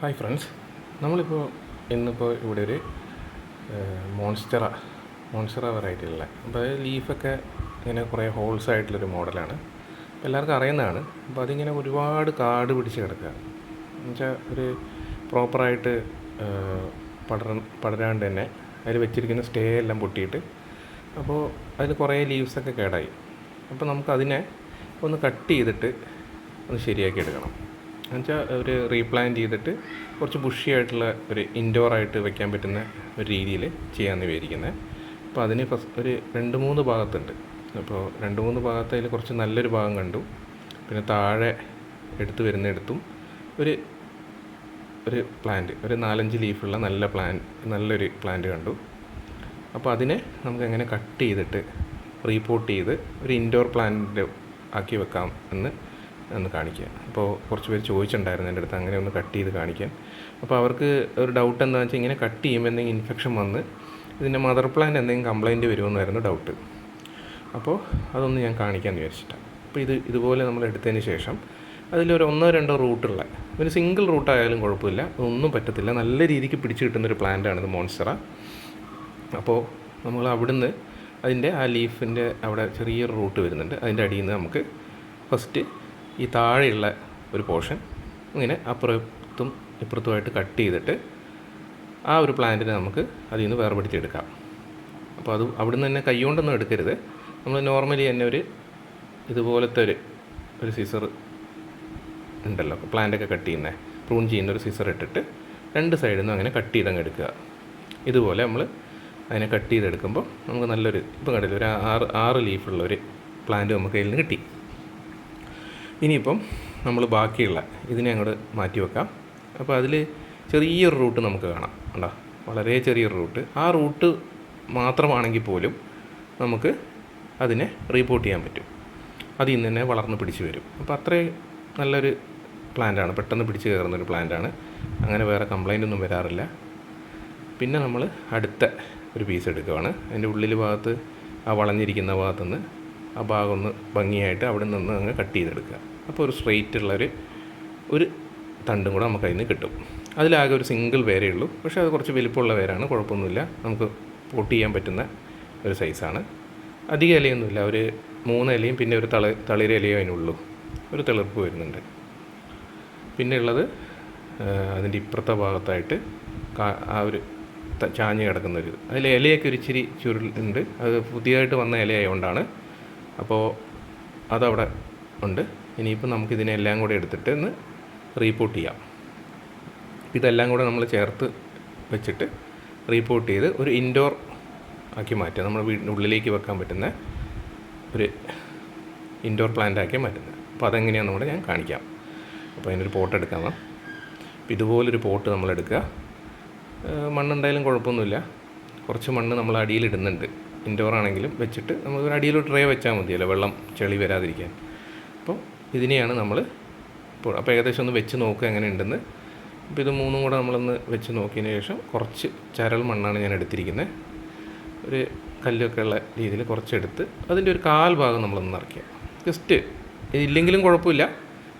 Hi friends നമ്മളിപ്പോൾ ഇന്നിപ്പോൾ ഇവിടെ ഒരു മോൺസ്റ്ററ മോൺസ്റ്ററ വെറൈറ്റിയിലുള്ള അപ്പോൾ ലീഫൊക്കെ ഇങ്ങനെ കുറേ ഹോൾസ് ആയിട്ടുള്ളൊരു മോഡലാണ് എല്ലാവർക്കും അറിയുന്നതാണ്. അപ്പോൾ അതിങ്ങനെ ഒരുപാട് കാട് പിടിച്ച് കിടക്കുക എന്നുവെച്ചാൽ ഒരു പ്രോപ്പറായിട്ട് പടര പടരാണ്ട് തന്നെ അതിൽ വെച്ചിരിക്കുന്ന സ്റ്റേ എല്ലാം പൊട്ടിയിട്ട് അപ്പോൾ അതിൽ കുറേ ലീവ്സൊക്കെ കേടായി. അപ്പോൾ നമുക്കതിനെ ഒന്ന് കട്ട് ചെയ്തിട്ട് ഒന്ന് ശരിയാക്കി എടുക്കണം. എന്നുവെച്ചാൽ ഒരു റീപ്ലാന്റ് ചെയ്തിട്ട് കുറച്ച് ബുഷി ആയിട്ടുള്ള ഒരു ഇൻഡോർ ആയിട്ട് വെക്കാൻ പറ്റുന്ന ഒരു രീതിയിൽ ചെയ്യാമെന്ന് വിചാരിക്കുന്നത് അപ്പോൾ അതിന് ഫസ്റ്റ് ഒരു രണ്ട് മൂന്ന് ഭാഗത്തുണ്ട്. അപ്പോൾ രണ്ട് മൂന്ന് ഭാഗത്ത് അതിൽ കുറച്ച് നല്ലൊരു ഭാഗം കണ്ടു. പിന്നെ താഴെ എടുത്ത് വരുന്നിടത്തും ഒരു ഒരു പ്ലാന്റ് ഒരു നാലഞ്ച് ലീഫുള്ള നല്ല പ്ലാൻ നല്ലൊരു പ്ലാന്റ് കണ്ടു. അപ്പോൾ അതിനെ നമുക്ക് എങ്ങനെ കട്ട് ചെയ്തിട്ട് റീപോർട്ട് ചെയ്ത് ഒരു ഇൻഡോർ പ്ലാന്റ് ആക്കി വെക്കാം എന്ന് ഒന്ന് കാണിക്കുക അപ്പോൾ കുറച്ച് പേര് ചോദിച്ചിട്ടുണ്ടായിരുന്നു എന്റെ അടുത്ത് അങ്ങനെ ഒന്ന് കട്ട് ചെയ്ത് കാണിക്കാൻ. അപ്പോൾ അവർക്ക് ഒരു ഡൗട്ട് എന്താണെന്ന് വെച്ചാൽ ഇങ്ങനെ കട്ട് ചെയ്യുമ്പോൾ എന്തെങ്കിലും ഇൻഫെക്ഷൻ വന്ന് ഇതിന്റെ മദർ പ്ലാൻ എന്തെങ്കിലും കംപ്ലയിന്റ് വരുമെന്നായിരുന്നു ഡൗട്ട് അപ്പോൾ അതൊന്ന് ഞാൻ കാണിക്കാമെന്ന് വിചാരിച്ചിട്ടാണ് അപ്പോൾ ഇത് ഇതുപോലെ നമ്മൾ എടുത്തതിന് ശേഷം അതിലൊരു ഒന്നോ രണ്ടോ റൂട്ടുള്ള ഒരു സിംഗിൾ റൂട്ടായാലും കുഴപ്പമില്ല ഒന്നും പറ്റത്തില്ല. നല്ല രീതിക്ക് പിടിച്ച് കിട്ടുന്നൊരു പ്ലാന്റാണ് ഇത് മോൺസ്റ്ററ അപ്പോൾ നമ്മൾ അവിടുന്ന് അതിന്റെ ആ ലീഫിന്റെ അവിടെ ചെറിയൊരു റൂട്ട് വരുന്നുണ്ട്. അതിന്റെ അടിയിൽ നിന്ന് നമുക്ക് ഫസ്റ്റ് ഈ താഴെയുള്ള ഒരു പോർഷൻ ഇങ്ങനെ അപ്പുറത്തും ഇപ്പുറത്തുമായിട്ട് കട്ട് ചെയ്തിട്ട് ആ ഒരു പ്ലാന്റിനെ നമുക്ക് അതിൽ നിന്ന് വേർപെടുത്തിയെടുക്കാം. അപ്പോൾ അത് അവിടുന്ന് തന്നെ കൈകൊണ്ടൊന്നും എടുക്കരുത്. നമ്മൾ നോർമലി തന്നെ ഒരു ഇതുപോലത്തെ ഒരു ഒരു സീസർ ഉണ്ടല്ലോ പ്ലാന്റൊക്കെ കട്ട് ചെയ്യുന്നത് പ്രൂൺ ചെയ്യുന്ന ഒരു സീസർ ഇട്ടിട്ട് രണ്ട് സൈഡിൽ നിന്നും അങ്ങനെ കട്ട് ചെയ്തങ്ങ് എടുക്കുക. ഇതുപോലെ നമ്മൾ അതിനെ കട്ട് ചെയ്തെടുക്കുമ്പോൾ നമുക്ക് നല്ലൊരു ഇപ്പം കണ്ടില്ല ഒരു ആറ് ആറ് ലീഫുള്ള ഒരു പ്ലാന്റ് നമുക്ക് കയ്യിൽ നിന്ന് കിട്ടി. ഇനിയിപ്പം നമ്മൾ ബാക്കിയുള്ള ഇതിനെ അങ്ങോട്ട് മാറ്റി വെക്കാം. അപ്പോൾ അതിൽ ചെറിയൊരു റൂട്ട് നമുക്ക് കാണാം. കണ്ടോ? വളരെ ചെറിയൊരു റൂട്ട്. ആ റൂട്ട് മാത്രമാണെങ്കിൽ പോലും നമുക്ക് അതിനെ റീപോർട്ട് ചെയ്യാൻ പറ്റും. അതിൽ നിന്ന് തന്നെ വളർന്ന് പിടിച്ച് വരും. അപ്പോൾ അത്രയും നല്ലൊരു പ്ലാന്റാണ് പെട്ടെന്ന് പിടിച്ച് കയറുന്നൊരു പ്ലാന്റാണ് അങ്ങനെ വേറെ കംപ്ലൈന്റ് ഒന്നും വരാറില്ല. പിന്നെ നമ്മൾ അടുത്ത ഒരു പീസ് എടുക്കുകയാണ്. അതിന്റെ ഉള്ളിൽ ഭാഗത്ത് ആ വളഞ്ഞിരിക്കുന്ന ഭാഗത്തുനിന്ന് ആ ഭാഗം ഒന്ന് ഭംഗിയായിട്ട് അവിടെ നിന്ന് അങ്ങ് കട്ട് ചെയ്തെടുക്കുക. അപ്പോൾ ഒരു സ്ട്രെയിറ്റ് ഉള്ളൊരു ഒരു തണ്ടും കൂടെ നമുക്ക് അതിന് കിട്ടും. അതിലാകെ ഒരു സിംഗിൾ വേരേ ഉള്ളൂ. പക്ഷേ അത് കുറച്ച് വലിപ്പമുള്ള വേരാണ് കുഴപ്പമൊന്നുമില്ല. നമുക്ക് പോട്ട് ചെയ്യാൻ പറ്റുന്ന ഒരു സൈസാണ് അധികം ഇലയൊന്നുമില്ല. ഒരു മൂന്ന് ഇലയും പിന്നെ ഒരു തള തളിര ഇലയോ അതിനുള്ളൂ ഒരു തിളർപ്പ് വരുന്നുണ്ട്. പിന്നെ ഉള്ളത് അതിന്റെ ഇപ്പുറത്തെ ഭാഗത്തായിട്ട് ആ ഒരു ചാഞ്ഞ് കിടക്കുന്ന ഒരു ഇത് അതിൽ ഇലയൊക്കെ ഒരു ഉണ്ട് അത് പുതിയതായിട്ട് വന്ന ഇലയായതുകൊണ്ടാണ് അപ്പോൾ അതവിടെ ഉണ്ട്. ഇനിയിപ്പോൾ നമുക്ക് എല്ലാം കൂടെ എടുത്തിട്ട് ഒന്ന് റീപോർട്ട് ചെയ്യാം. ഇതെല്ലാം കൂടെ നമ്മൾ ചേർത്ത് വെച്ചിട്ട് റീപോർട്ട് ചെയ്ത് ഒരു ഇൻഡോർ ആക്കി മാറ്റുക. നമ്മുടെ വീടിന്റെ ഉള്ളിലേക്ക് വെക്കാൻ പറ്റുന്ന ഒരു ഇൻഡോർ പ്ലാന്റ് ആക്കി മാറ്റുന്നത്. അപ്പോൾ അതെങ്ങനെയാണെന്ന് കൂടെ ഞാൻ കാണിക്കാം. അപ്പോൾ അതിനൊരു പോട്ട് എടുക്കാം അപ്പോൾ ഇതുപോലൊരു പോട്ട് ഏഹ് മണ്ണുണ്ടായാലും കുഴപ്പമൊന്നുമില്ല. കുറച്ച് മണ്ണ് നമ്മൾ അടിയിലിടുന്നുണ്ട് ഇൻഡോർ ആണെങ്കിലും വെച്ചിട്ട് നമുക്ക് ഒരു അടിയിൽ ട്രേ വെച്ചാൽ മതിയല്ലോ വെള്ളം ചെളി വരാതിരിക്കാൻ. അപ്പോൾ ഇതിനെയാണ് നമ്മൾ ഇപ്പോൾ അപ്പോൾ ഏകദേശം ഒന്ന് വെച്ച് നോക്കുക എങ്ങനെ ഉണ്ടെന്ന് അപ്പോൾ ഇത് മൂന്നും കൂടെ നമ്മളൊന്ന് വെച്ച് നോക്കിയതിന് ശേഷം കുറച്ച് ചരൽ മണ്ണാണ് ഞാൻ എടുത്തിരിക്കുന്നത് ഒരു കല്ലൊക്കെ ഉള്ള രീതിയിൽ കുറച്ചെടുത്ത് അതിന്റെ ഒരു കാൽ ഭാഗം നമ്മളൊന്ന് നിറയ്ക്കുക. ജസ്റ്റ് ഇല്ലെങ്കിലും കുഴപ്പമില്ല.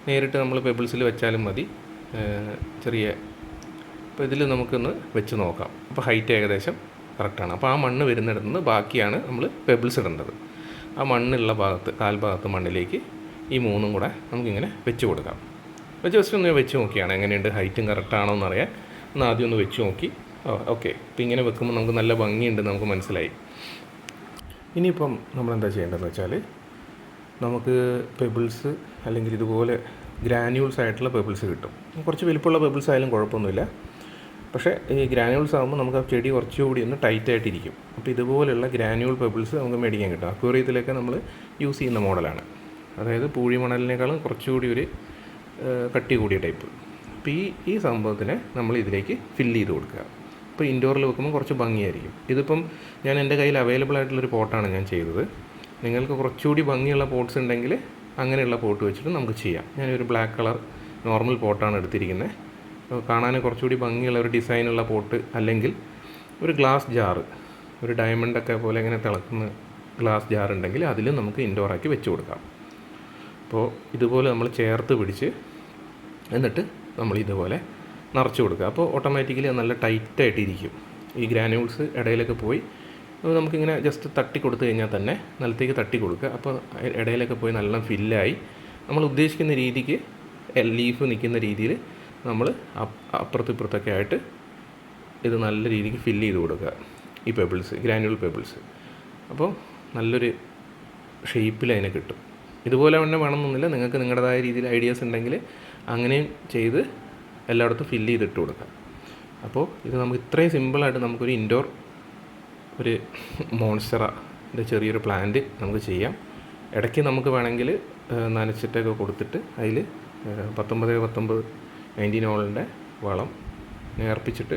നേരിട്ട് നമ്മൾ പെബിൾസിൽ വെച്ചാലും മതി. ചെറിയ അപ്പോൾ ഇതിൽ നമുക്കൊന്ന് വെച്ച് നോക്കാം. അപ്പോൾ ഹൈറ്റ് ഏകദേശം കറക്റ്റാണ്. അപ്പോൾ ആ മണ്ണ് വരുന്നിടത്ത് നിന്ന് ബാക്കിയാണ് നമ്മൾ പെബിൾസ് ഇടേണ്ടത്. ആ മണ്ണുള്ള ഭാഗത്ത് കാൽഭാഗത്ത് മണ്ണിലേക്ക് ഈ മൂന്നും കൂടെ നമുക്കിങ്ങനെ വെച്ച് കൊടുക്കാം. വെച്ച് ജസ്റ്റ് ഒന്ന് വെച്ച് നോക്കിയാണ് എങ്ങനെയുണ്ട് ഹൈറ്റും കറക്റ്റാണോ എന്നറിയാൻ. ഒന്ന് ആദ്യം ഒന്ന് വെച്ച് നോക്കി. ഓക്കെ ഇപ്പം ഇങ്ങനെ വെക്കുമ്പോൾ നമുക്ക് നല്ല ഭംഗിയുണ്ട് നമുക്ക് മനസ്സിലായി. ഇനിയിപ്പം നമ്മൾ എന്താ ചെയ്യേണ്ടതെന്ന് വെച്ചാൽ നമുക്ക് പെബിൾസ് അല്ലെങ്കിൽ ഇതുപോലെ ഗ്രാന്യൂൾസ് ആയിട്ടുള്ള പെബിൾസ് കിട്ടും. കുറച്ച് വലിപ്പമുള്ള പെബിൾസ് ആയാലും കുഴപ്പമൊന്നുമില്ല. പക്ഷേ ഈ ഗ്രാനുവൽസ് ആകുമ്പോൾ നമുക്ക് ആ ചെടി കുറച്ചുകൂടി ഒന്ന് ടൈറ്റ് ആയിട്ടിരിക്കും അപ്പോൾ ഇതുപോലുള്ള ഗ്രാനുവൽ പെബിൾസ് നമുക്ക് മേടിക്കാൻ കിട്ടും. അക്വേറിയത്തിലൊക്കെ നമ്മൾ യൂസ് ചെയ്യുന്ന മോഡലാണ്. അതായത് പൂഴി മണലിനേക്കാളും കുറച്ചുകൂടി ഒരു കട്ടി കൂടിയ ടൈപ്പ്. അപ്പോൾ ഈ ഈ സംഭവത്തിനെ നമ്മൾ ഇതിലേക്ക് ഫില്ല് ചെയ്ത് കൊടുക്കുക. അപ്പോൾ ഇൻഡോറിൽ വെക്കുമ്പോൾ കുറച്ച് ഭംഗിയായിരിക്കും. ഇതിപ്പം ഞാൻ എന്റെ കയ്യിൽ അവൈലബിൾ ആയിട്ടുള്ളൊരു പോട്ടാണ് ഞാൻ ചെയ്തത്. നിങ്ങൾക്ക് കുറച്ചുകൂടി ഭംഗിയുള്ള പോട്ട്സ് ഉണ്ടെങ്കിൽ അങ്ങനെയുള്ള പോട്ട് വെച്ചിട്ട് നമുക്ക് ചെയ്യാം. ഞാനൊരു ബ്ലാക്ക് കളർ നോർമൽ പോട്ടാണ് എടുത്തിരിക്കുന്നത്. കാണാൻ കുറച്ചുകൂടി ഭംഗിയുള്ള ഒരു ഡിസൈനുള്ള പോട്ട് അല്ലെങ്കിൽ ഒരു ഗ്ലാസ് ജാറ് ഒരു ഡയമണ്ടൊക്കെ പോലെ ഇങ്ങനെ തിളക്കുന്ന ഗ്ലാസ് ജാർ ഉണ്ടെങ്കിൽ അതിലും നമുക്ക് ഇൻഡോറാക്കി വെച്ച് കൊടുക്കാം. അപ്പോൾ ഇതുപോലെ നമ്മൾ ചേർത്ത് പിടിച്ച് എന്നിട്ട് നമ്മൾ ഇതുപോലെ നിറച്ച് കൊടുക്കുക. അപ്പോൾ ഓട്ടോമാറ്റിക്കലി നല്ല ടൈറ്റായിട്ട് ഇരിക്കും. ഈ ഗ്രാനുൾസ് ഇടയിലൊക്കെ പോയി നമുക്കിങ്ങനെ ജസ്റ്റ് തട്ടി കൊടുത്തു കഴിഞ്ഞാൽ തന്നെ നിലത്തേക്ക് തട്ടി കൊടുക്കുക. അപ്പോൾ ഇടയിലൊക്കെ പോയി നല്ല ഫില്ലായി നമ്മൾ ഉദ്ദേശിക്കുന്ന രീതിക്ക് ലീഫ് നിൽക്കുന്ന രീതിയിൽ നമ്മൾ അപ്പുറത്തും ഇപ്പുറത്തൊക്കെ ആയിട്ട് ഇത് നല്ല രീതിക്ക് ഫില്ല് ചെയ്ത് കൊടുക്കുക. ഈ പെബിൾസ് ഗ്രാനുവൽ പെബിൾസ് അപ്പോൾ നല്ലൊരു ഷേപ്പിൽ അതിനെ കിട്ടും. ഇതുപോലെ തന്നെ വേണമെന്നൊന്നുമില്ല. നിങ്ങൾക്ക് നിങ്ങളുടേതായ രീതിയിൽ ഐഡിയാസ് ഉണ്ടെങ്കിൽ അങ്ങനെയും ചെയ്ത് എല്ലായിടത്തും ഫില്ല് ചെയ്തിട്ട് കൊടുക്കാം അപ്പോൾ ഇത് നമുക്ക് ഇത്രയും സിമ്പിളായിട്ട് നമുക്കൊരു ഇൻഡോർ ഒരു മോൺസ്റ്ററയുടെ ചെറിയൊരു പ്ലാന്റ് നമുക്ക് ചെയ്യാം. ഇടയ്ക്ക് നമുക്ക് വേണമെങ്കിൽ നനച്ചിട്ടൊക്കെ കൊടുത്തിട്ട് അതിൽ പത്തൊമ്പത് പത്തൊമ്പത് നയന്റീൻ ഓളിന്റെ വളം നേർപ്പിച്ചിട്ട്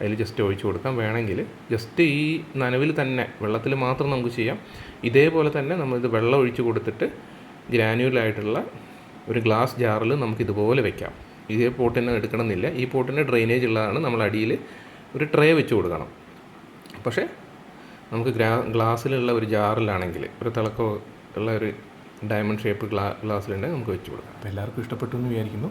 അതിൽ ജസ്റ്റ് ഒഴിച്ചു കൊടുക്കാം. വേണമെങ്കിൽ ജസ്റ്റ് ഈ നനവിൽ തന്നെ വെള്ളത്തിൽ മാത്രം നമുക്ക് ചെയ്യാം. ഇതേപോലെ തന്നെ നമ്മളിത് വെള്ളം ഒഴിച്ചു കൊടുത്തിട്ട് ഗ്രാനുവലായിട്ടുള്ള ഒരു ഗ്ലാസ് ജാറിൽ നമുക്ക് ഇതുപോലെ വെക്കാം. ഇതേ പോട്ടിന് എടുക്കണമെന്നില്ല. ഈ പോട്ടിന് ഡ്രെയിനേജ് ഉള്ളതാണ് നമ്മൾ അടിയിൽ ഒരു ട്രേ വെച്ച് കൊടുക്കണം. പക്ഷേ നമുക്ക് ഗ്രാ ഗ്ലാസ്സിലുള്ള ഒരു ജാറിലാണെങ്കിൽ ഒരു തിളക്കോ ഉള്ള ഒരു ഡയമണ്ട് ഷേപ്പ് ഗ്ലാ ഗ്ലാസ്സിലുണ്ടെങ്കിൽ നമുക്ക് വെച്ച് കൊടുക്കാം. അപ്പോൾ എല്ലാവർക്കും ഇഷ്ടപ്പെട്ടു എന്ന് വിചാരിക്കുന്നു.